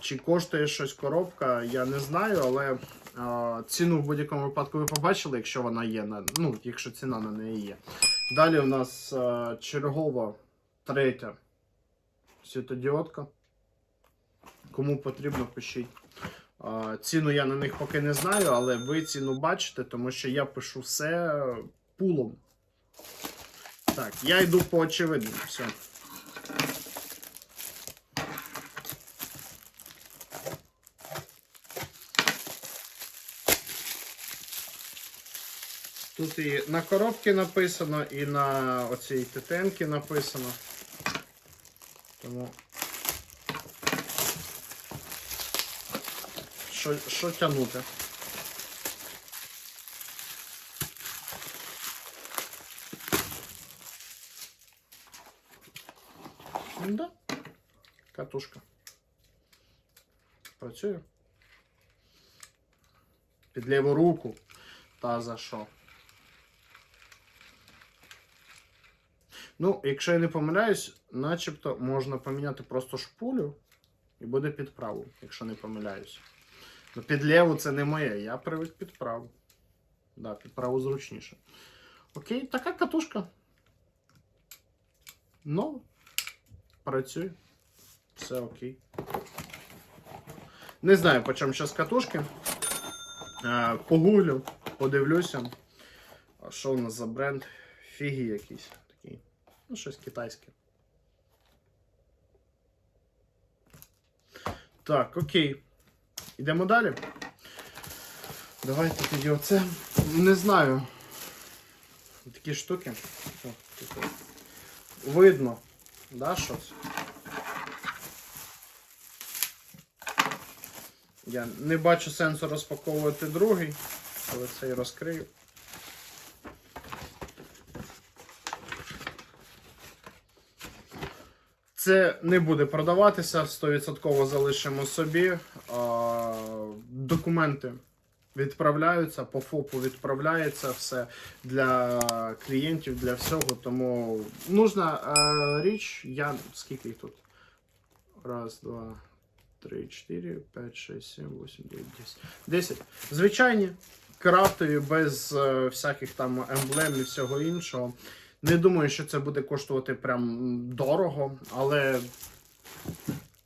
Чи коштує щось коробка, я не знаю, але е, ціну в будь-якому випадку ви побачили, якщо вона є, на, ну, якщо ціна на неї є. Далі у нас е, чергова третя світодіодка. Кому потрібно, пишіть. Е, ціну я на них поки не знаю, але ви ціну бачите, тому що я пишу все пулом. Так, я йду по очевидному. Все. Тут і на коробці написано, і на оцій тетенці написано. Тому. Що, що тягнути? Да. Катушка. Працює. Під ліву руку. Та за що? Ну, якщо я не помиляюсь, начебто можна поміняти просто шпулю і буде під праву, якщо не помиляюсь. Ну, під ліву це не моє, я привик під праву. Да, під праву зручніше. Окей, така катушка. Ну, працює. Все окей. Не знаю, по чому зараз катушки. Погуглю, подивлюся. Що у нас за бренд? Фігі такий. Ну, щось китайське. Так, окей. Йдемо далі. Давайте тоді оце. Не знаю. Такі штуки. О, тут. Видно, да, щось? Я не бачу сенсу розпаковувати другий, але цей розкрию. Це не буде продаватися, 100% залишимо собі. А, Документи відправляються, по ФОПу відправляється все для клієнтів, для всього. Тому нужна е, річ, я скільки їх тут? Раз, два, три, чотири, п'ять, шість, сім, вісім, дев'ять, десять. Десять. Звичайні, крафтові, без е, всяких там емблем і всього іншого. Не думаю, що це буде коштувати прям дорого, але